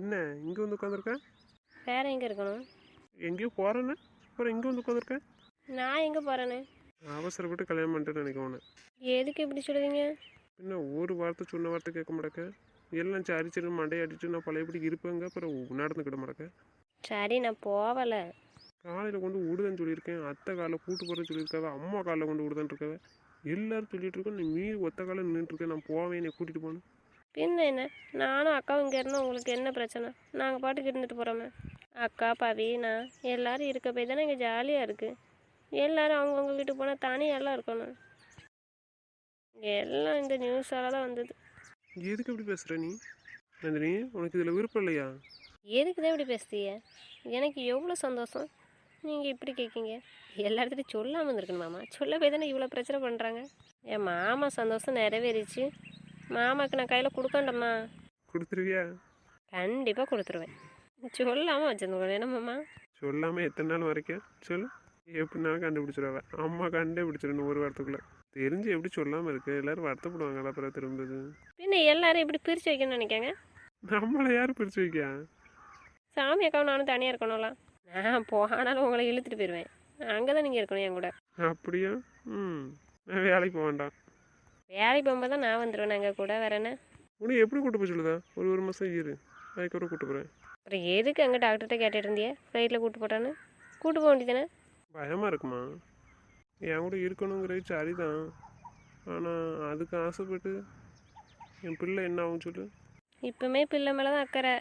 என்ன இங்கே வந்து உட்காந்துருக்க வேற எங்கே இருக்கணும்? எங்கேயோ போகிறேன்னு அப்புறம் இங்கே வந்து உட்காந்துருக்க நான் எங்கே போகிறேன்னு அவசரப்பட்டு கல்யாணம் பண்ணிட்டு நினைக்க உன்னை. எதுக்கு இப்படி சொல்லுவீங்க பின்ன ஒரு வார்த்தை சொன்ன வார்த்தை கேட்க மாட்டேக்க. எல்லாம் சரிச்சிரு மண்டையை அடிச்சு நான் பழையபடி இருப்பேங்க. அப்புறம் நடந்துக்கிட மாட்டேக்க. சரி நான் போகலை காலையில் கொண்டு விடுதேன்னு சொல்லியிருக்கேன். அத்தை காலில் கூட்டு போகிறேன்னு சொல்லியிருக்காவ. அம்மா காலில் கொண்டு விடுதேன்னு இருக்காவ. எல்லாரும் சொல்லிட்டு இருக்கோம். நீ மீறி ஒத்த காலில் நின்றுட்டு இருக்கேன் நான் போவேன் என்னை கூட்டிகிட்டு போனேன். பின்ன என்ன? நானும் அக்காவும் இங்கே இருந்தால் உங்களுக்கு என்ன பிரச்சனை? நாங்கள் பாட்டுக்கு இருந்துட்டு போகிறோமே அக்கா பவி நான் எல்லாரும் இருக்க போய் தானே இங்கே ஜாலியாக இருக்குது எல்லாரும் அவங்கவுங்க வீட்டுக்கு போனால் தனியெல்லாம் இருக்கணும். எல்லாம் இந்த நியூஸால தான் வந்தது. எதுக்கு இப்படி பேசுகிற நீ? நந்தினி உனக்கு இதில் விருப்பம் இல்லையா? எதுக்கு தான் இப்படி பேசுறீங்க எனக்கு எவ்வளோ சந்தோஷம். நீங்கள் இப்படி கேட்கீங்க எல்லாத்துட்டும் சொல்லாமல் இருந்திருக்கணும் மாமா சொல்ல போய் தானே இவ்வளோ பிரச்சனை பண்ணுறாங்க என் மாமா சந்தோஷம் நிறைவேறிச்சு. மாமாக்கு நான் கையில் கொடுக்கண்டம்மா கொடுத்துருவியா? கண்டிப்பாக கொடுத்துருவேன். சொல்லாமல் வச்சுருந்துக்கணும் என்ன மாமா சொல்லாமல் எத்தனை நாள் வரைக்கும்? சொல்லு. எப்படினாலும் கண்டுபிடிச்சிருவ. அம்மா கண்டுபிடிச்சிடணும் ஒரு வாரத்துக்குள்ளே. தெரிஞ்சு எப்படி சொல்லாமல் இருக்கு. எல்லாரும் வருத்தப்படுவாங்களா அப்புறம் திரும்பது பின்ன எல்லாரும் இப்படி பிரித்து வைக்கணும்னு நினைக்காங்க? நம்மளை யார் பிரிச்சு வைக்கா? சாமி அக்காவும் நானும் தனியாக இருக்கணும்ல. நான் போனாலும் உங்களை இழுத்துட்டு போயிடுவேன் அங்கே தான் நீங்கள் இருக்கணும் என் கூட. அப்படியா? ம். நான் வேலைக்கு போக வேண்டாம் வேலைக்கு போகும்போது தான் நான் வந்துடுவேன் எங்கள் கூட வேற என்ன? உனக்கு எப்படி கூட்டு போய் சொல்லுதா? ஒரு ஒரு மாதம் இரு. அதுக்கப்புறம் கூட்டு போகிறேன் அப்புறம் எதுக்கு அங்கே டாக்டர்கிட்ட கேட்டுட்டு இருந்தியே? ஃப்ளைட்டில் கூட்டு போட்டான்னு? கூட்டு போக வேண்டியதானே பயமாக இருக்குமா? என் கூட இருக்கணுங்கிறது சரிதான். ஆனால் அதுக்கு ஆசைப்பட்டு என் பிள்ளை என்ன ஆகும் சொல்லு. இப்போமே பிள்ளை மேலே தான் அக்கறை.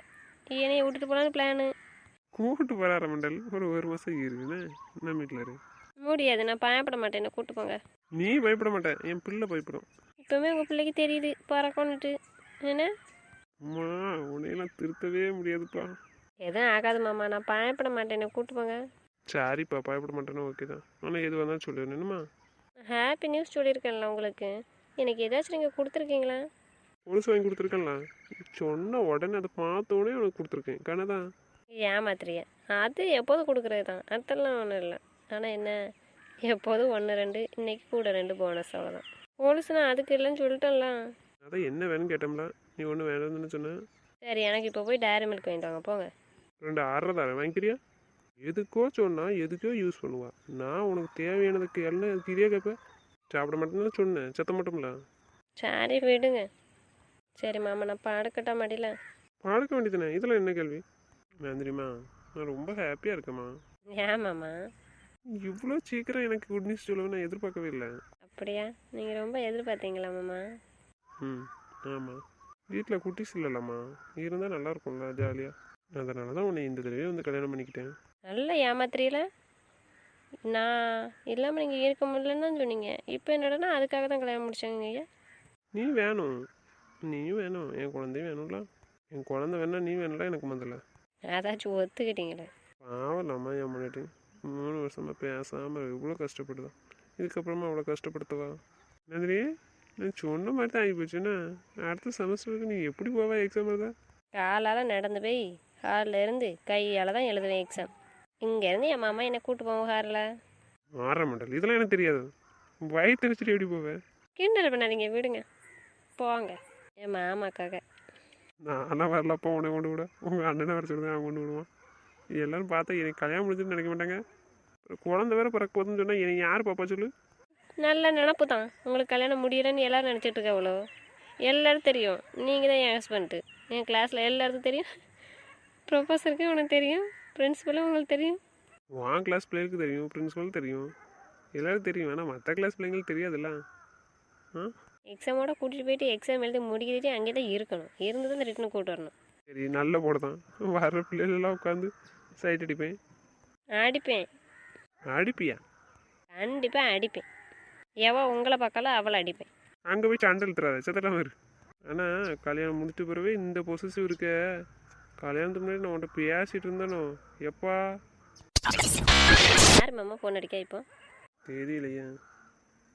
என்னைய விட்டுட்டு போகலான்னு பிளானு கூட்டு போகிற மண்டல்? ஒரு ஒரு மாதம் இருக்குன்னு நம்ம வீட்டில் இரு. முடியாது நான் பயப்பட மாட்டேன். என்னை கூட்டு போங்க. நீ பயப்பட மாட்டேன். என் பிள்ளை பயப்படும். இப்போமே உங்கள் பிள்ளைக்கு தெரியுது. பறக்கணுன்ட்டு என்ன? அம்மா உன்னையெல்லாம் திருத்தவே முடியாதுப்பா. எதுவும் ஆகாது மாமா. நான் பயப்பட மாட்டேன். என்னை கூட்டு போங்க. சரிப்பா பயப்பட மாட்டேன்னா ஓகே தான். ஆனால் எது வந்தாலும் சொல்லு. என்னம்மா? ஹாப்பி நியூஸ் சொல்லியிருக்கேன்ல உங்களுக்கு. எனக்கு ஏதாச்சும் நீங்கள் கொடுத்துருக்கீங்களா? கொலுசு வாங்கி கொடுத்துருக்கேன்ல. சொன்ன உடனே அதை பார்த்த உடனே உனக்கு கொடுத்துருக்கேன். கனதான் ஏமாத்துறிய? அது எப்போதும் கொடுக்குறது தான் அதெல்லாம் ஒன்றும் இல்லை. ஆனால் என்ன? எப்போதும் ஒன்று ரெண்டு இன்னைக்கு கூட ரெண்டு போனஸ் அவ்வளோதான் போலீஸ் நான் அதுக்கு இல்லைன்னு சொல்லிட்டேன்ல. அதான் என்ன வேணும்னு கேட்டோம்ல நீ ஒன்றும் வேணும்னு சொன்ன. சரி எனக்கு இப்போ போய் டேரி மில்க் வாங்கிட்டு வாங்க போங்க. ரெண்டு ஆறரை தரேன் வாங்கிக்கிறியா? எதுக்கோ சொன்னா எதுக்கோ யூஸ் பண்ணுவா. நான் உனக்கு தேவையானதுக்கு எல்லாம் அதுக்கு இதே கேட்பேன் சாப்பிட மாட்டேன்னு சொன்னேன். செத்த மட்டும்ல. சரி விடுங்க. சரி மாமா நான் படுக்கட்டா மடியில் பழக்க வேண்டியதுனே இதில் என்ன கேள்வி? நான் தெரியுமா? நான் ரொம்ப ஹாப்பியாக இருக்கேம்மா. ஏன் மாமா? இவ்வளோ சீக்கிரம் எனக்கு குட் நியூஸ் சொல்லுவேன் நான் எதிர்பார்க்கவே இல்லை. அப்படியா? நீங்கள் ரொம்ப எதிர்பார்த்தீங்களா மாமா? ம் ஆமாம் வீட்டில் குட்டிஸ் இல்லைல்லம்மா இருந்தால் நல்லா இருக்கும்ல ஜாலியாக அதனால தான் உன்னை இந்த தடவை வந்து கல்யாணம் பண்ணிக்கிட்டேன். நல்லா ஏமாத்துறீல? நான் இல்லாமல் நீங்கள் இருக்க முடியலன்னு தான் சொன்னீங்க. இப்போ என்னடனா அதுக்காக தான் கல்யாணம் முடிச்சாங்க ஐயா? நீ வேணும். நீயும் வேணும். என் குழந்தையும் வேணும்ல. என் குழந்தை வேணா நீ வேணும்ல எனக்கு முதல்ல. அதாச்சும் ஒத்துக்கிட்டீங்களே. பாவலாமா என் முன்னாடி. மூணு வருஷமாக பேசாமல் இவ்வளோ கஷ்டப்படுதான் இதுக்கப்புறமா அவ்வளோ கஷ்டப்படுத்தவா? நந்திரி நான் சொன்ன மாதிரி தான் ஆகி போச்சுன்னா அடுத்த செமஸ்டருக்கு நீ எப்படி போவா எக்ஸாம் எழுத? காலால் நடந்து போய் ஹாலில் இருந்து கையால் தான் எழுதுவேன் எக்ஸாம் இங்கேருந்து என் மாமா என்னை கூட்டு போவோம் ஹாரில் மாற மாட்டல் இதெல்லாம் எனக்கு தெரியாது. வயிற்று வச்சுட்டு எப்படி போவேன் கிண்டல் பண்ணாதீங்க விடுங்க. போங்க. என் மாமாக்காக. நான்லாம் வரலப்பா உன்னை கொண்டு விட. உங்கள் அண்ணனை வர அவன் கொண்டு விடுவான். எல்லாரும் பார்த்தா எனக்கு கல்யாணம் முடிஞ்சுன்னு நினைக்க மாட்டாங்க. குழந்தை வேற பிறக்க போதுன்னு சொன்னால் என்னை யார் பாப்பா சொல்லு? நல்ல நினப்பு தான். உங்களுக்கு கல்யாணம் முடியலன்னு எல்லாரும் நினச்சிட்டு இருக்க அவ்வளோ எல்லாரும் தெரியும். நீங்கள் தான் என் ஹஸ்பண்ட்டு என் கிளாஸில் எல்லாருக்கும் தெரியும். ப்ரொஃபஸருக்கு உனக்கு தெரியும். பிரின்ஸிபலும் உங்களுக்கு தெரியும். உன் கிளாஸ் பிள்ளைகளுக்கு தெரியும். பிரின்ஸிபல் தெரியும். எல்லாரும் தெரியும். ஆனால் மற்ற கிளாஸ் பிள்ளைங்களுக்கு தெரியாதுல்ல? ஆ? எக்ஸாமோட கூட்டிகிட்டு போயிட்டு எக்ஸாம் எழுதி முடிக்கிட்டு அங்கே தான் இருக்கணும். இருந்து தான் ரிட்டன் கூட்டு வரணும். சரி நல்ல போட தான். வர்ற பிள்ளைகளெல்லாம் உட்காந்து சைட் அடிப்பேன். அடிப்பேன் அடிப்பியா? கண்டிப்பாக அடிப்பேன். எவ உங்களை பார்க்கல அவளை அடிப்பேன். அங்கே போய் சண்டை இழுத்துறாரு செத்தலாம் இரு. ஆனால் கல்யாணம் முடிச்ச பிறகு இந்த பொசிசிவ் இருக்க. கல்யாணத்துக்கு முன்னாடி நான் உன்கிட்ட பேசிட்டு இருந்தானோ? எப்பா? யார் மாமா ஃபோன் அடிக்கா இப்போ? தெரியலையே.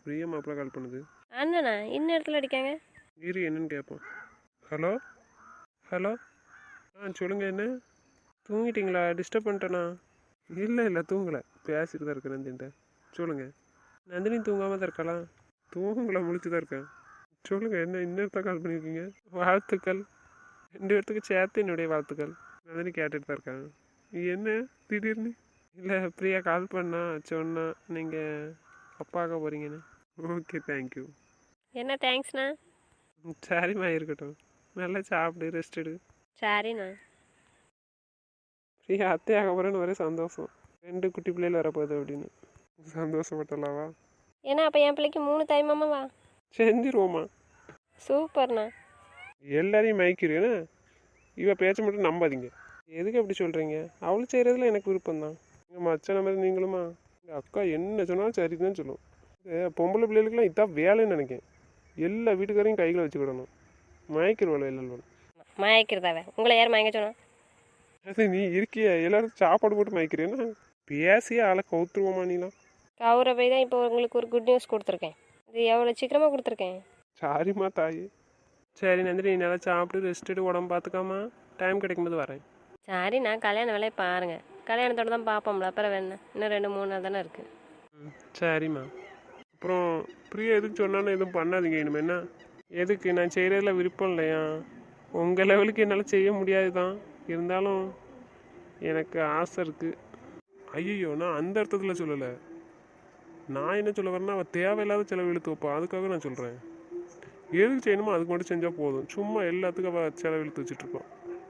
பிரியா மாப்பிள்ள கால் பண்ணுது. அண்ணனா இன்ன இடத்துல அடிக்காங்க? இரு என்னன்னு கேட்போம். ஹலோ? ஹலோ? ஆ சொல்லுங்கள் என்ன? தூங்கிட்டீங்களா? டிஸ்டர்ப் பண்ணிட்டேனா? இல்லை இல்லை தூங்கலை. பேசிட்டு தான் இருக்கேன் நந்தின்ட்ட. சொல்லுங்கள் நந்தினி தூங்காமல் தான் இருக்கலாம் தூங்கலை முழிச்சு தான் இருக்கேன். சொல்லுங்கள் என்ன இன்னொருத்தா கால் பண்ணியிருக்கீங்க வாழ்த்துக்கள். ரெண்டு பேர்த்துக்கு சேர்த்து என்னுடைய வாழ்த்துக்கள். நந்தினி கேட்டுட்டு தான் இருக்காங்க என்ன? திடீர்னு? இல்லை பிரியா கால் பண்ணா சொன்னா நீங்கள் அப்பாக்க போகிறீங்கன்னு ஓகே தேங்க்யூ என்ன தேங்க்ஸ்ண்ணா சரிம்மா இருக்கட்டும். நல்லா சாப்பிடு ரெஸ்ட் எடு. சரிண்ணா. பிரியா அத்தையாக போகிறேன்னு ஒரே சந்தோஷம். ரெண்டு குட்டி பிள்ளைகள் வரப்போகுது அப்படின்னு. சந்தோஷப்பட்டலாவா ஏன்னா அப்போ என் பிள்ளைக்கு மூணு தாய் மாமாவா செஞ்சிருவோம்மா சூப்பர்ண்ணா. எல்லாரையும் மயக்கிறேன்னு இவ பேச்ச மட்டும் நம்பாதீங்க. எதுக்கு அப்படி சொல்கிறீங்க அவள் செய்கிறதுல எனக்கு விருப்பம் தான் எங்கள் மச்சான மாதிரி நீங்களுமா? எங்கள் அக்கா என்ன சொன்னாலும் சரி தான் சொல்லும் பொம்பளை பிள்ளைகளுக்குலாம் இதான் வேலைன்னு நினைக்கேன். எல்லா வீட்டுக்காரையும் கையில் வச்சுக்கிடணும். மயக்கிறவள இல்லை மயக்கிறதாவே உங்களை யார் மயங்க சொன்னா? அது நீ இருக்கிய எல்லாரும் சாப்பாடு போட்டு மயக்கிறேன்னா பேசியே ஆளை கவுத்துருவோமா நீலாம்? கவுரை போய் தான் இப்போ உங்களுக்கு ஒரு குட் நியூஸ் கொடுத்துருக்கேன். இது எவ்வளோ சீக்கிரமாக கொடுத்துருக்கேன்? சாரிம்மா தாயி. சரி நந்தினி நீ நல்லா சாப்பிட்டு ரெஸ்ட் எடு உடம்பு பார்த்துக்காமா டைம் கிடைக்கும்போது வரேன். சரி நான் கல்யாண வேலையை பாருங்கள் கல்யாணத்தோட தான் பார்ப்போம்ல அப்புறம் வேணும் இன்னும் ரெண்டு மூணு நாள் தானே இருக்குது ம் சரிம்மா. அப்புறம் பிரியா எதுக்கு சொன்னாலும் எதுவும் பண்ணாதீங்க இனிமே என்ன? எதுக்கு? நான் செய்கிறதுல விருப்பம் இல்லையா? உங்கள் லெவலுக்கு என்னால் செய்ய முடியாது தான். இருந்தாலும் எனக்கு ஆசை இருக்குது ஐயோ நான் அந்த அர்த்தத்தில் சொல்லலை. நான் என்ன சொல்ல வரேன்னா அவள் தேவையில்லாத செலவு இழுத்து வைப்பா. அதுக்காக நான் சொல்கிறேன் எதுக்கு செய்யணுமோ அதுக்கு மட்டும் செஞ்சால் போதும். சும்மா எல்லாத்துக்கும் அவள் செலவு இழுத்து வச்சுட்ருப்பான்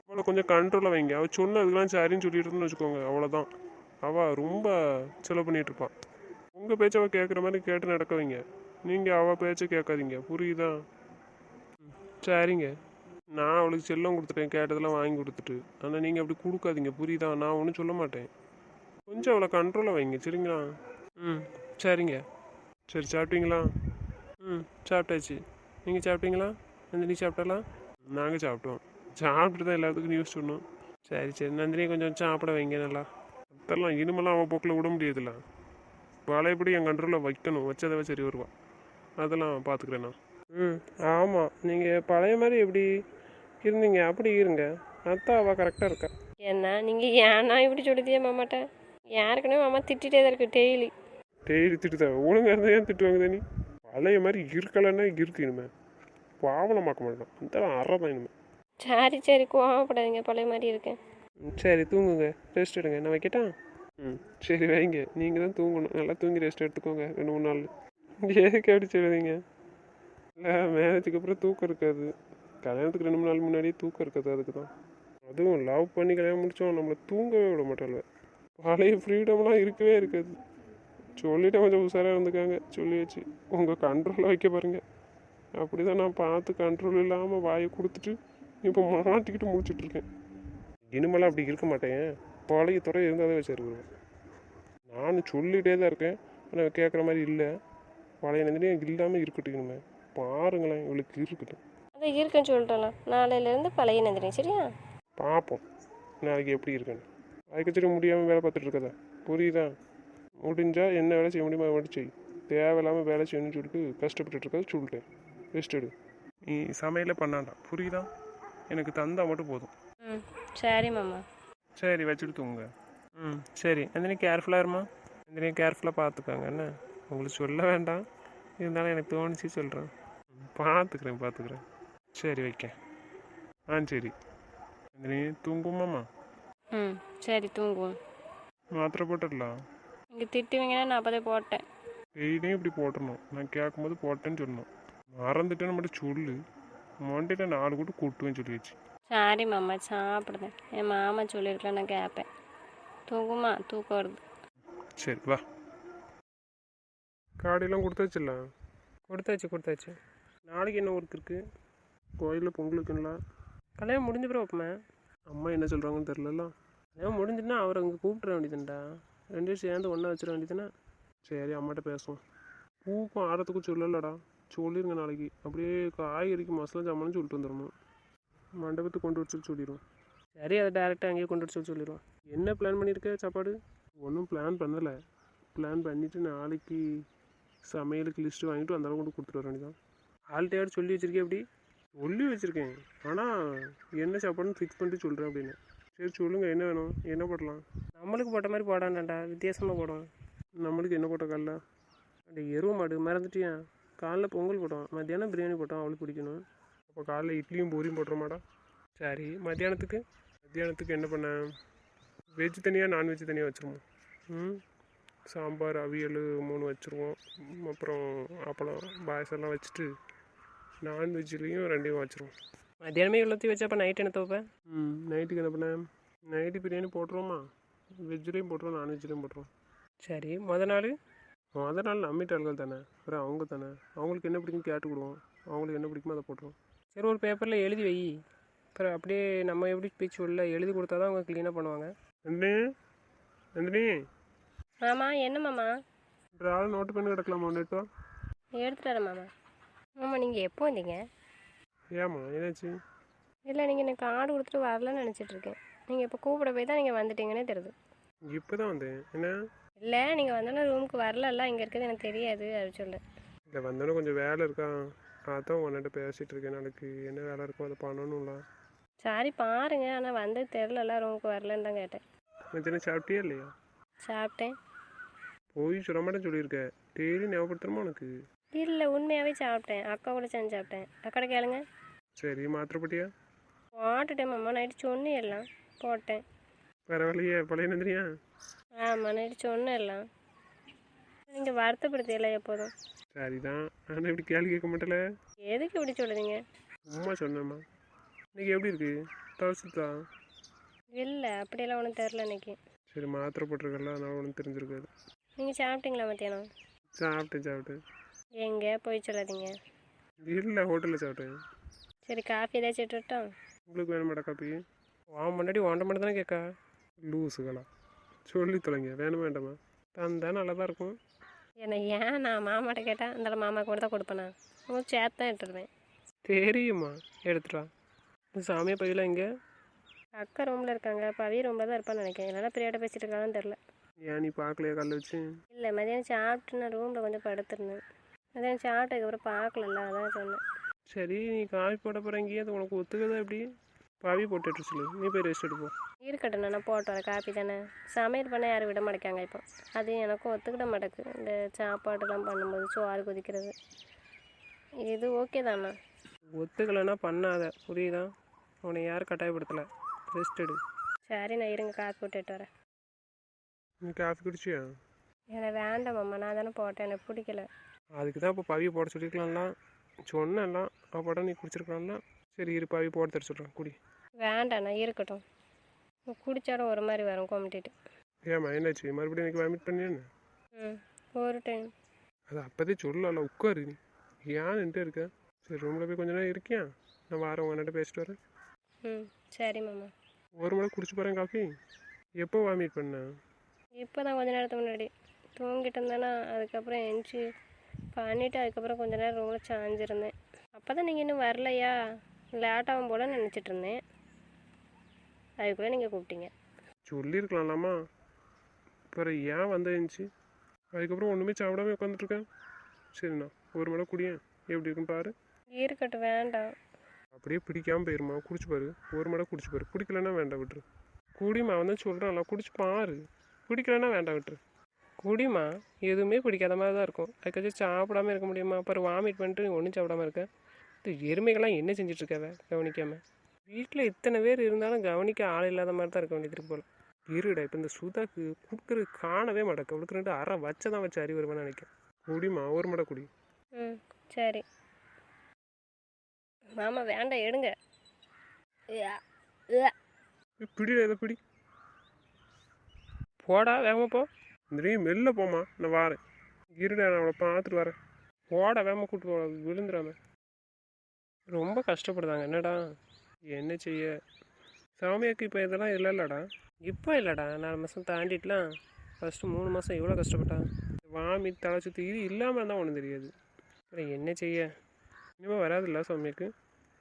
அவளை கொஞ்சம் கண்ட்ரோலாக வைங்க. அவள் சொன்னதுக்கெல்லாம் சரின்னு சொல்லிட்டு இருந்தோம்னு வச்சுக்கோங்க. அவ்வளோதான் அவள் ரொம்ப செலவு பண்ணிகிட்ருப்பான் உங்கள் பேச்சை அவள் கேட்குற மாதிரி கேட்டு நடக்க வைங்க. நீங்கள் அவள் பேச்சை கேட்காதீங்க. புரியுதா? சரிங்க. நான் அவளுக்கு செல்லம் கொடுத்துட்டேன் கேட்டதெல்லாம் வாங்கி கொடுத்துட்டு. ஆனால் நீங்கள் அப்படி கொடுக்காதீங்க புரியுதா? நான் ஒன்றும் சொல்ல மாட்டேன். கொஞ்சம் அவளை கண்ட்ரோலில் வைங்க சரிங்களா? ம் சரிங்க. சரி சாப்பிட்டீங்களா? ம் சாப்பிட்டாச்சு. நீங்கள் சாப்பிட்டீங்களா? நந்தினி சாப்பிட்டலாம் நாங்கள் சாப்பிட்டோம். சாப்பிட்டு தான் எல்லாத்துக்கும் நியூஸ் சொன்னோம். சரி சரி நந்தினி கொஞ்சம் சாப்பிட வைங்க நல்லா. அதெல்லாம் இனிமெல்லாம் அவன் போக்கில் விட முடியாதுல்ல. பழையபடி என் கண்ட்ரோலில் வைக்கணும் வச்சதவ சரி வருவா. அதெல்லாம் பார்த்துக்கிறேன் ம் ஆமாம் நீங்கள் பழைய மாதிரி எப்படி இருந்தீங்க அப்படி இருங்க. அதான் அவள் கரெக்டாக இருக்கா? என்ன நீங்கள் ஏன்னா இப்படி சொல்லுதியே மாமாட்ட. யாருக்குனே மாமா திட்டிகிட்டே தான் இருக்கு டெய்லி டெய்லி திட்டுதான் ஒழுங்காக இருந்தால் ஏன் திட்டுவாங்க நீ? பழைய மாதிரி இருக்கலைன்னா இருக்கு இனிமே. பாவலமாக்க மாட்டோம் அந்த அறை தான் இனிமே. சரி சரி கோவப்படாதீங்க பழைய மாதிரி இருக்கேன். சரி தூங்குங்க. ரெஸ்ட் எடுங்க. நான் வைக்கட்டா? ம் சரி வைங்க. நீங்கள் தான் தூங்கணும். நல்லா தூங்கி ரெஸ்ட் எடுத்துக்கோங்க ரெண்டு மூணு நாள். எதுக்கு அப்படி சொல்லுவீங்க இல்லை மேரேஜுக்கு அப்புறம் தூக்கம் இருக்காது. கல்யாணத்துக்கு ரெண்டு மூணு நாள் முன்னாடியே தூக்கம் இருக்கிறது அதுக்கு தான் அதுவும் லவ் பண்ணி கல்யாணம் முடித்தோம் நம்மளை தூங்கவே விட மாட்டாள் பழைய ஃப்ரீடம்லாம் இருக்கவே இருக்காது. சொல்லிட்டு கொஞ்சம் உஷாராக இருந்துக்காங்க. சொல்லியாச்சு உங்கள் கண்ட்ரோலில் வைக்க பாருங்கள் அப்படி தான் நான் பார்த்து கண்ட்ரோல் இல்லாமல் வாயை கொடுத்துட்டு இப்போ மாட்டிக்கிட்டு முடிச்சுட்ருக்கேன் இனிமேலாம் அப்படி இருக்க மாட்டேன். பழைய துறை இருந்தால் தான் வச்சிருக்கிறேன் நான் சொல்லிகிட்டே தான் இருக்கேன். ஆனால் கேட்குற மாதிரி இல்லை. பழைய நந்தினி இல்லாமல் இருக்கட்டும் இனிமேல் பாருங்களேன் இவளுக்கு இருக்கட்டும் அதை இருக்குன்னு சொல்லிட்டலாம் நாளையிலேருந்து பழைய நந்தினி சரியா? பார்ப்போம் நாளைக்கு எப்படி இருக்குன்னு. அதுக்கு சரி முடியாமல் வேலை பார்த்துட்டு இருக்கதா? புரியுதா? முடிஞ்சால் என்ன வேலை செய்ய முடியுமோ மட்டும் செய். தேவையில்லாமல் வேலை செய்யணும்னு சொல்லிட்டு கஷ்டப்பட்டுட்டு இருக்கதை சொல்லிட்டேன். ரெஸ்ட் எடு. நீ சமையலே பண்ணாண்டா புரியுதா? எனக்கு தந்தா மட்டும் போதும். ம் சரி மாமா. சரி வச்சுட்டு தூங்க ம் சரி. நந்தினி கேர்ஃபுல்லாக இருமா? நந்தினி கேர்ஃபுல்லாக பார்த்துக்கோங்க. என்ன? உங்களுக்கு சொல்ல வேண்டாம். இருந்தாலும் எனக்கு தோணுச்சு சொல்கிறேன் பார்த்துக்கிறேன் பார்த்துக்கிறேன். சரி வைக்க. ஆ சரி. நந்தினி தூங்குமாம்மா ம் சரி தூங்குவோம் மாத்திரை போட்டுடலாம். இங்கே திட்டுவீங்கன்னா நான் அப்போதே போட்டேன். டெய்லியும் இப்படி போட்டுடணும் நான் கேட்கும்போது போட்டேன்னு சொல்லணும் மறந்துட்டேன்னு மட்டும் சொல்லு. மொண்டையில நாலு கூட்டு கூட்டுவேன்னு சொல்லியாச்சு. சரி மாமா சாப்பிடுதேன் என் மாமா சொல்லியிருக்கலாம் நான் கேட்பேன். தூங்குமா? தூக்கம் வருது. சரி வா. காடையெல்லாம் கொடுத்தாச்சுல்ல கொடுத்தாச்சு கொடுத்தாச்சு. நாளைக்கு என்ன ஒர்க் இருக்குது கோயிலில் பொங்கல் வைக்கணும்லாம் கல்யாணம் முடிஞ்ச பிறகு அம்மா என்ன சொல்கிறாங்கன்னு தெரிலல கல்யாணம் முடிஞ்சுன்னா அவர் அங்கே கூப்பிட்ற வேண்டியதுண்டா. ரெண்டு பேரும் சேர்ந்து ஒன்றா வச்சிட வேண்டியதுதானே? சரி அம்மாட்ட பேசுவோம். பூக்கும் ஆரத்துக்கும் சொல்லலடா. சொல்லிருங்க நாளைக்கு. அப்படியே காய்கறிக்கு மசாலா ஜாமான்னு சொல்லிட்டு வந்துடணும் மண்டபத்துக்கு கொண்டு சொல்லி சொல்லிடுவோம் சரி அதை டேரெக்டாக அங்கேயே கொண்டு சொல்லி சொல்லிடுவோம் என்ன பிளான் பண்ணியிருக்க சாப்பாடு? ஒன்றும் பிளான் பண்ணலை. பிளான் பண்ணிவிட்டு நாளைக்கு சமையலுக்கு லிஸ்ட்டு வாங்கிட்டு அந்த அளவு கொண்டு கொடுத்துட்டு வர வேண்டியதான் ஆள்கிட்டையாவது சொல்லி வச்சிருக்கேன் அப்படி சொல்லி வச்சுருக்கேன். ஆனால் என்ன சாப்பாடுன்னு ஃபிக்ஸ் பண்ணிட்டு சொல்கிறேன் அப்படின்னு. சரி சொல்லுங்கள் என்ன வேணும்? என்ன போடலாம்? நம்மளுக்கு போட்ட மாதிரி போடாண்டாண்டா வித்தியாசமாக போடும். நம்மளுக்கு என்ன போட்ட காலைல? அந்த எருவு மாடு மறந்துட்டியா? காலைல பொங்கல் போட்டோம். மத்தியானம் பிரியாணி போட்டோம் அவளுக்கு பிடிக்கணும். அப்போ காலைல இட்லியும் பூரியும் போட்டுருமாடா சரி மத்தியானத்துக்கு? மத்தியானத்துக்கு என்ன பண்ண? வெஜ் தனியாக நான்வெஜ் தனியாக வச்சுருவோம். ம்? சாம்பார் அவியல் மூணு வச்சுருவோம். அப்புறம் அப்பளம் பாயசெல்லாம் வச்சுட்டு நான்வெஜ்லேயும் ரெண்டையும் வச்சுருவோம். மத்தியானமே எல்லாத்தையும் வச்சு அப்போ நைட் என்ன துவைப்பேன் ம் நைட்டுக்கு என்ன பண்ண? நைட்டு பிரியாணி போட்டுருவோமா? வெஜ்லேயும் போட்டுருவோம் நான்வெஜ்லேயும் போட்டுருவோம். சரி முத நாள்? முத நாள் நம்மிட்ட ஆள்கள் தானே? அப்புறம் அவங்க தானே? அவங்களுக்கு என்ன பிடிக்கும் கேட்டுக்கிடுவோம் அவங்களுக்கு என்ன பிடிக்குமோ அதை போட்டுருவோம். சரி ஒரு பேப்பரில் எழுதி வை. அப்புறம் அப்படியே நம்ம எப்படி பேச்சு உள்ள எழுதி கொடுத்தா தான் அவங்க க்ளீனாக பண்ணுவாங்க. நந்தினி நந்தினி. மாமா என்ன மாமா? ஒரு ஆள் நோட்டு பண்ணி கிடக்கலாமா நெட்டோ எடுத்துட்டு வரேன் மாமா. மாமா நீங்கள் எப்போ வந்தீங்க? ஏம்மா என்னாச்சு? இல்லை நீங்கள் எனக்கு கார்டு கொடுத்துட்டு வரலன்னு நினச்சிட்டு இருக்கேன். நீங்கள் இப்போ கூப்பிட போய் தான் நீங்கள் வந்துட்டீங்கன்னே தெரியுது. இப்போ தான் வந்தேன். என்ன? இல்லை நீங்கள் வந்தோன்னே ரூமுக்கு வரலல்ல இங்கே இருக்கிறது எனக்கு தெரியாது அது சொல்லு இல்லை வந்தோன்னே கொஞ்சம் வேலை இருக்கா? அதான் உன்னிட்ட பேசிகிட்டு இருக்கேன் நாளைக்கு என்ன வேலை இருக்கோ அதை பண்ணணும்ல. சாரி பாருங்க ஆனால் வந்து தெரிலல ரூமுக்கு வரலன்னு தான் கேட்டேன். மத்தியானம் சாப்பிட்டியா இல்லையா? சாப்பிட்டேன். போய் சொல்ல மாட்டேன்னு சொல்லியிருக்க. டெய்லி ஞாபகப்படுத்தணுமா உனக்கு? இல்லை உண்மையாகவே சாப்பிட்டேன். அக்கா கூட சேர்ந்து சாப்பிட்டேன். அக்கா கேளுங்க. சரி மாத்திரப்பட்டியா போட்டுட்டேன் மாமா. நைட்டு சொன்னேன் எல்லாம். போட்டேன். பரவாயில்லையே. பழைய நந்தினியா ஆமாம் நைட்டு சொன்னேன் எல்லாம். நீங்கள் வருத்தப்படுத்தியல எப்போதும். சரிதான். ஆனால் இப்படி கேள்வி கேட்க மாட்டேல? எதுக்கு இப்படி சொல்லுறீங்க சும்மா சொன்னேம்மா. இன்னைக்கு எப்படி இருக்கு? தவசுதா இல்லை அப்படியெல்லாம் ஒன்றும் தெரில இன்னைக்கு. சரி மாத்திரை போட்டிருக்கல அதனால ஒன்றும் தெரிஞ்சிருக்காது. நீங்கள் சாப்பிட்டீங்களா மத்தியானம்? சாப்பிட்டேன் சாப்பிட்டேன். எங்கே? போய் சொல்லாதீங்க. இல்லை ஹோட்டலில் சாப்பிட்டேன். சரி காஃபி ஏதாச்சும் இட்டுட்டோம் உங்களுக்கு வேணுமாடா காப்பி வா முன்னாடி ஒன்றை மட்டும் தானே கேட்கா? லூஸுகளா சொல்லி தொலைங்க. வேணும் வேண்டாமா? தந்தா நல்லா தான் இருக்கும். என்னை ஏன் நான் மாமாட்ட கேட்டால் அந்த மாமாவுக்கு மட்டும் தான் கொடுப்பேனா? உங்களுக்கு சேர்த்து தான் இட்டுருவேன் தெரியுமா? எடுத்துட்டு வா. சாமியை பையில இங்கே அக்கா ரூமில் இருக்காங்க. பவி ரூமில் தான் இருப்பான்னு நினைக்கிறேன். இல்லைன்னா பிரியாட்ட பேசிட்டு இருக்காங்கன்னு தெரில ஏன் நீ பார்க்கலையா கல்ல வச்சு? இல்லை மதியானம் சாப்பிட்டு நான் ரூமில் கொஞ்சம் படுத்திருந்தேன். மதியானம் சாப்பிட்டதுக்கப்புறம் பார்க்கலல்ல அதான் சொன்னேன். சரி நீ காஃபி போட போகிற இங்கேயே அது உனக்கு ஒத்துக்குதா எப்படி? பாவி போட்டுட்டு சொல்லு. நீ போய் ரெஸ்ட் எடுப்போம் இருக்கட்டும் நான் போட்டு வரேன் காப்பி தானே. சமையல் பண்ண யாரும் விட மாட்டேங்காங்க இப்போ. அது எனக்கும் ஒத்துக்கிட மாட்டேக்கு. இந்த சாப்பாடுலாம் பண்ணும்போது சோறு கொதிக்கிறது. இது ஓகே தாண்ணா ஒத்துக்கலைன்னா பண்ணாத. புரியுதா? உன்னை யாரும் கட்டாயப்படுத்தலை. ரெஸ்ட் எடு. சரி நான் இருங்க காப்பி போட்டுட்டு வரேன். நீ காஃபி குடிச்சியா? எனக்கு வேண்டாம் அம்மா நான் தானே போட்டேன் எனக்கு பிடிக்கல. அதுக்கு தான் இப்போ பவி போட சொல்லியிருக்கலாம்லாம் சொன்னேன்லாம் அப்போட நீ குடிச்சிருக்கலாம்ல. சரி இரு பவி போட தர சொல்கிறேன் குடி. வேண்டாண்ணா இருக்கட்டும். குடித்தாலும் ஒரு மாதிரி வரும் கொமட்டிட்டு ஏம்மா என்னாச்சு மறுபடியும் எனக்கு வாமிட் பண்ணியான்னு ம் ஒரு டைம் அது அப்போதே சொல்லல உட்காரு. நீ ஏன் நின்றுட்டு இருக்க? சரி ரூமில் போய் கொஞ்ச நேரம் இருக்கியா? நான் வாரம் உங்கள்கிட்ட பேசிட்டு வரேன். ம் சரி மாமா. ஒரு முறை குடிச்சு போகிறேன் காஃபி எப்போ வாமிட் பண்ண? இப்போ தான் கொஞ்ச நேரத்துக்கு முன்னாடி. தூங்கிட்டு இருந்தேன்னா அதுக்கப்புறம் எந்திச்சு பண்ணிவிட்டு அதுக்கப்புறம் கொஞ்ச நேரம் ரூமில் சாஞ்சிருந்தேன் அப்போ தான் நீங்கள் இன்னும் வரலையா? லேட் ஆகும் போல நினச்சிட்டு இருந்தேன். அதுக்குள்ளே நீங்கள் கூப்பிட்டீங்க. சொல்லியிருக்கலாம்லாமா அப்புறம் ஏன் வந்த இருந்துச்சு அதுக்கப்புறம் ஒன்றுமே சாப்பிடாம உட்காந்துட்ருக்கேன் சரிண்ணா ஒரு முறை குடியேன். எப்படி இருக்குன்னு பாரு. இருக்கட்டும் வேண்டாம். அப்படியே பிடிக்காம போயிருமா? குடிச்சு பாரு. ஒரு மடை குடிச்சு பாரு. பிடிக்கலன்னா வேண்டாம் விட்டுரு. குடிமா தான் சொல்கிறான்ல குடிச்சு பாரு. பிடிக்கலன்னா வேண்டாம் விட்டுரு. குடிமா எதுவுமே பிடிக்காத மாதிரி தான் இருக்கும். அதுக்காச்சும் சாப்பிடாம இருக்க முடியுமா? அப்புறம் வாமிட் பண்ணிட்டு ஒன்றும் சாப்பிடாம இருக்க. இது எருமைகள்லாம் என்ன செஞ்சுட்டு இருக்காவ கவனிக்காம. வீட்டில் இத்தனை பேர் இருந்தாலும் கவனிக்க ஆள் இல்லாத மாதிரி தான் இருக்க வேண்டியது போல. இருடா இப்போ இந்த சுதாக்கு கொடுக்குறது காணவே மாட்டேக்க அவளுக்கு ரெண்டு அரை வச்சதான் வச்சு அறிவு வருவேன்னு நினைக்கிறேன். குடிமா ஒரு மடை குடி. ம் சரி. மாமா வேண்டாம் எடுங்க. பிடிடா இதை பிடி. போடா வேகமாக போ. இந்த மெல்ல போமா நான் வாரேன். இருடா நான் அவளை பார்த்துட்டு வரேன். போடா வேம கூட்டு போட விழுந்துடாம ரொம்ப கஷ்டப்படுதாங்க என்னடா? என்ன செய்ய? சாமியாக்கு இப்போ இதெல்லாம் இல்லைல்லடா இப்போ இல்லைடா. நாலு மாதம் தாண்டிட்டுலாம் ஃபஸ்ட்டு மூணு மாதம் எவ்வளோ கஷ்டப்பட்டான் வாமி தலை சுற்றி இது இல்லாமல் இருந்தால் ஒன்றும் தெரியாது. அப்புறம் என்ன செய்ய? இனிமேல் வராதுல்ல சாமியாக்கு?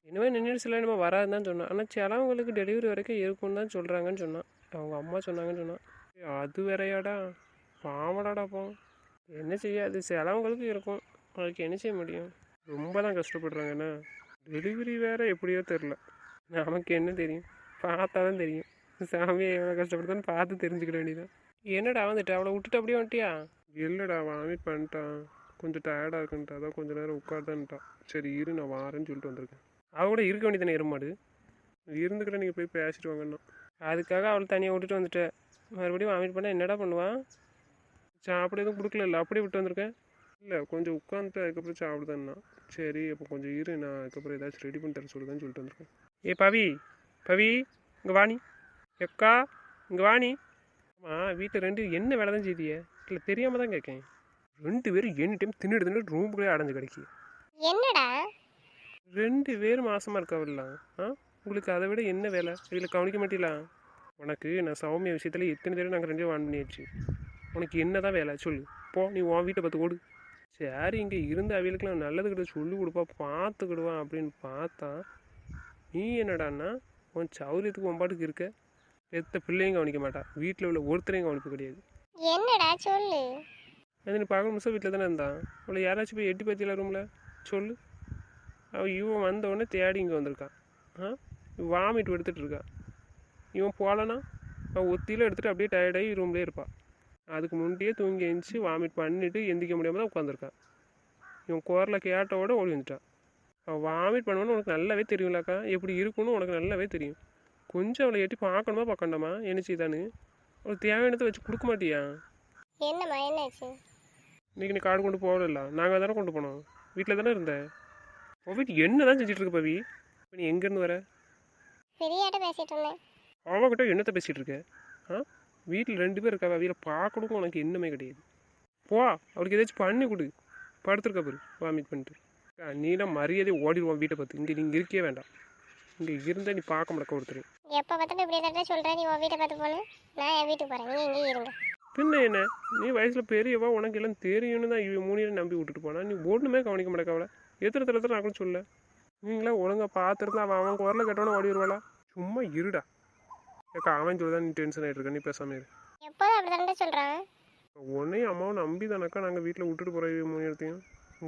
இனிமேல் நின்றுச்சுல இனிமேல் வராதுன்னு தான் சொன்னான். ஆனால் சிலவங்களுக்கு டெலிவரி வரைக்கும் இருக்கும்னு தான் சொல்கிறாங்கன்னு சொன்னான். அவங்க அம்மா சொன்னாங்கன்னு சொன்னான். அது வேறையாடா? பாவடாடா போ. என்ன செய்ய? அது சிலவங்களுக்கு இருக்கும். அதுக்கு என்ன செய்ய முடியும்? ரொம்ப தான் கஷ்டப்படுறாங்கண்ணா டெலிவரி வேற எப்படியோ தெரில நமக்கு என்ன தெரியும்? பார்த்தா தான் தெரியும். சாமியை எவ்வளோ கஷ்டப்படுதான்னு பார்த்து தெரிஞ்சுக்கிட வேண்டியதான் என்னடா வந்துட்டு? அவளை விட்டுட்டு அப்படியே வந்துட்டியா? இல்லைடா வாமிட் பண்ணிட்டான். கொஞ்சம் டயர்டாக இருக்குன்ட்டு. அதான் கொஞ்ச நேரம் உட்கார்தான்ட்டான் சரி இரு நான் வாரேன்னு சொல்லிட்டு வந்திருக்கேன். அவ கூட இருக்க வேண்டியதானே எருமாடு? இருந்துக்கிட்ட நீங்கள் போய் பேசிட்டு வாங்கண்ணா. அதுக்காக அவளை தனியாக விட்டுட்டு வந்துட்டேன் மறுபடியும் வாமிட் பண்ணால் என்னடா பண்ணுவான் சாப்பிட எதுவும் கொடுக்கல அப்படியே விட்டு வந்திருக்கேன். இல்லை கொஞ்சம் உட்காந்துட்டு அதுக்கப்புறம் சாப்பிடுதேன்னா சரி அப்போ கொஞ்சம் இரு நான் அதுக்கப்புறம் ஏதாச்சும் ரெடி பண்ணி தர சொல்லுதான்னு சொல்லிட்டு வந்திருக்கேன். ஏ பவி. பவி இங்கே வாணி எக்கா இங்கே வாணி ஆமாம் வீட்டில் ரெண்டு என்ன வேலை தான் செய்தியே? இல்லை தெரியாமல் தான் கேட்கேன். ரெண்டு பேரும் எனி டைம் தின்னுட்டு தின்னு ரூமுக்குள்ளே அடைஞ்சு கிடைக்கி. என்னடா? ரெண்டு பேர் மாசமாக இருக்காவில்ல. ஆ? உங்களுக்கு அதை விட என்ன வேலை? இதில் கவனிக்க மாட்டீங்களா? உனக்கு நான் சௌமிய விஷயத்தில் எத்தனை தடவை நாங்கள் ரெண்டு பேரும் பண்ணியாச்சு. உனக்கு என்ன தான் வேலை? சொல்லு. போ நீ உன் வீட்டை பார்த்து ஓடு. சரி இங்கே இருந்த அவியலுக்குலாம் நல்லது கிட்ட சொல்லி கொடுப்பா பார்த்துக்கிடுவான் அப்படின்னு பார்த்தா நீ என்னடான்னா உன் சௌரியத்துக்கு உன் பாட்டுக்கு இருக்க. பெத்த பிள்ளையும் கவனிக்க மாட்டா. வீட்டில் உள்ள ஒருத்தரையும் கவனிப்பு கிடையாது. என்னடா சொல்லு? அது நீ பார்க்க நிமிஷம் வீட்டில் தானே இருந்தான் அவளை யாராச்சும் போய் எட்டி பார்த்தியல ரூமில்? சொல்லு. அவள் இவன் வந்த உடனே தேடி இங்கே வந்திருக்கான். ஆ? வாமிட் எடுத்துகிட்டு இருக்கா இவன் போகலனா அவள் ஒத்தியில் எடுத்துகிட்டு அப்படியே டயர்டாகி ரூம்லேயே இருப்பாள் அதுக்கு முன்னாடியே தூங்கி எழுந்துச்சி வாமிட் பண்ணிவிட்டு எந்திக்க முடியாமல் தான் உட்காந்துருக்கான் இவன் குரலை கேட்டவோட ஓடி வந்துட்டான். அவள் வாமிட் பண்ணுவோன்னு உனக்கு நல்லாவே தெரியும்லக்கா. எப்படி இருக்குன்னு உனக்கு நல்லாவே தெரியும். கொஞ்சம் அவளை எட்டி பார்க்கணுமா பார்க்கண்டாமா என்ன செய்தான்னு? அவளுக்கு தேவையானதை வச்சு கொடுக்க மாட்டியா? என்னம்மா என்னாச்சு? இன்றைக்கி நீ கார்டு கொண்டு போகல நாங்கள் தானே கொண்டு போனோம். வீட்டில் தானே இருந்தேன் வீட்டு என்ன தான் செஞ்சுட்டு இருக்க பவி? இப்போ நீ எங்கேருந்து வர? பெரியாட்ட பேசிட்டு இருந்தேன். அவகிட்ட என்னத்தை பேசிகிட்டு இருக்க? ஆ? வீட்டில் ரெண்டு பேர் இருக்கா அவியில் பார்க்கணும் உனக்கு என்னமே கிடையாது. போ அவளுக்கு ஏதாச்சும் பண்ணி கொடு. படுத்துருக்க பாரு. வாமிட் பண்ணிட்டு. நீலாம் மரியாதை ஓடிடுவான் வீட்டை பார்த்து. இங்கே நீங்கள் இருக்கவே வேண்டாம். இங்கே இருந்தால் நீ பார்க்க மாட்டக்க ஒருத்தர் எப்போ பார்த்தாலும் இப்படி தான் சொல்கிற நீ உன் வீட்டை பார்த்து போகணும் நான் என் வீட்டுக்கு போகிறேன் நீ இங்கே இருங்க பின்ன என்ன? நீ வயசில் பெரியவா உனக்கு எல்லாம் தெரியும்னு தான் இவன் மூணியில் நம்பி விட்டுட்டு போனா நீ ஒன்றுமே கவனிக்க மாட்டேக்க அவளை. எத்தனை தடவை நான் கூட சொல்ல. நீங்களா ஒழுங்கா பார்த்துருந்தா அவன் அவன் குரலை கேட்டவன ஓடி வருவாளா சும்மா இருடா. ஏக்கா அவன் சொல்லுதான் நீ டென்ஷன் ஆகிட்டு இருக்க நீ பேசாம இரு. எப்போதும் அப்படி தானே சொல்கிறான் உன்னையும் அம்மாவும் நம்பி தானக்கா நாங்கள் வீட்டில் விட்டுட்டு போகிற மூணு இடத்தையும்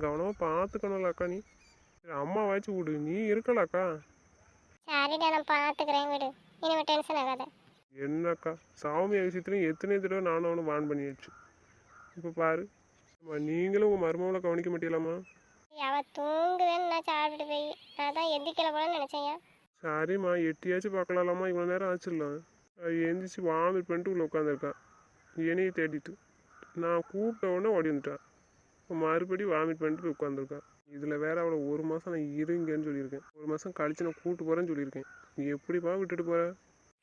கவனமாக பார்த்துக்கணும்ல அக்கா நீ. சரி அம்மா வாய்ச்சி விடு நீ இருக்கலாக்கா. சரிடா நான் பார்த்துக்கிறேன் விடு. இனிமே டென்ஷன் ஆகாத. என்னக்கா சாமியா விஷயத்துலையும் எத்தனை தடவை நானும் அவனும் வான் பண்ணியாச்சு. இப்போ பாரு. அம்மா நீங்களும் உங்கள் மருமகளை கவனிக்க மாட்டீங்களாம்மா? அவள் தூங்குவேன்னு நான் சாப்பிட்டுட்டு போய் நான் தான் எந்திக்கல போலன்னு நினச்சேன் சரிம்மா எட்டியாச்சும் பார்க்கலாமா இவ்வளோ நேரம் ஆச்சுல்ல அது எந்திரிச்சு வாமிட் பண்ணிட்டு உள்ள உட்காந்துருக்கான் என்னையை தேடிட்டு. நான் கூப்பிட்ட உடனே ஓடி வந்துட்டான் மறுபடியும் வாமிட் பண்ணிட்டு போய் உட்காந்துருக்கான் இதில் வேற அவளை ஒரு மாதம் நான் இருங்கன்னு சொல்லியிருக்கேன். ஒரு மாதம் கழிச்சு நான் கூப்பிட்டு போகிறேன்னு சொல்லியிருக்கேன். நீ எப்படிப்பா விட்டுட்டு போகிற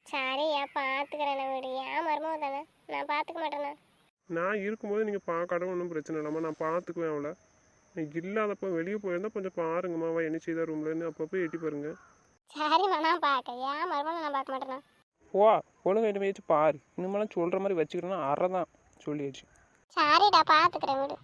சரியா பார்த்துக்கிறேன் நான் விடு. ஏன் மருமக தானே? நான் பார்த்துக்க மாட்டேனா? நான் இருக்கும்போது நீங்கள் பார்க்காத ஒன்றும் பிரச்சனை இல்லாமல் நான் பார்த்துக்குவேன் அவளை. நான் இல்லாதப்போ வெளியே போயிருந்தா கொஞ்சம் பாருங்கம்மா. அவள் என்ன செய்தா ரூம்லன்னு அப்பப்போ எட்டி பாருங்க. சரிம்மா நான் பார்க்க ஏன் மருமக நான் பார்க்க மாட்டேனா? ஓ ஒழுங்கு என்ன வச்சு பாரு. இனிமேலாம் சொல்கிற மாதிரி வச்சுக்கிறேன்னா அரை தான் சொல்லியாச்சு. சரிடா பார்த்துக்கிறேன் விடு.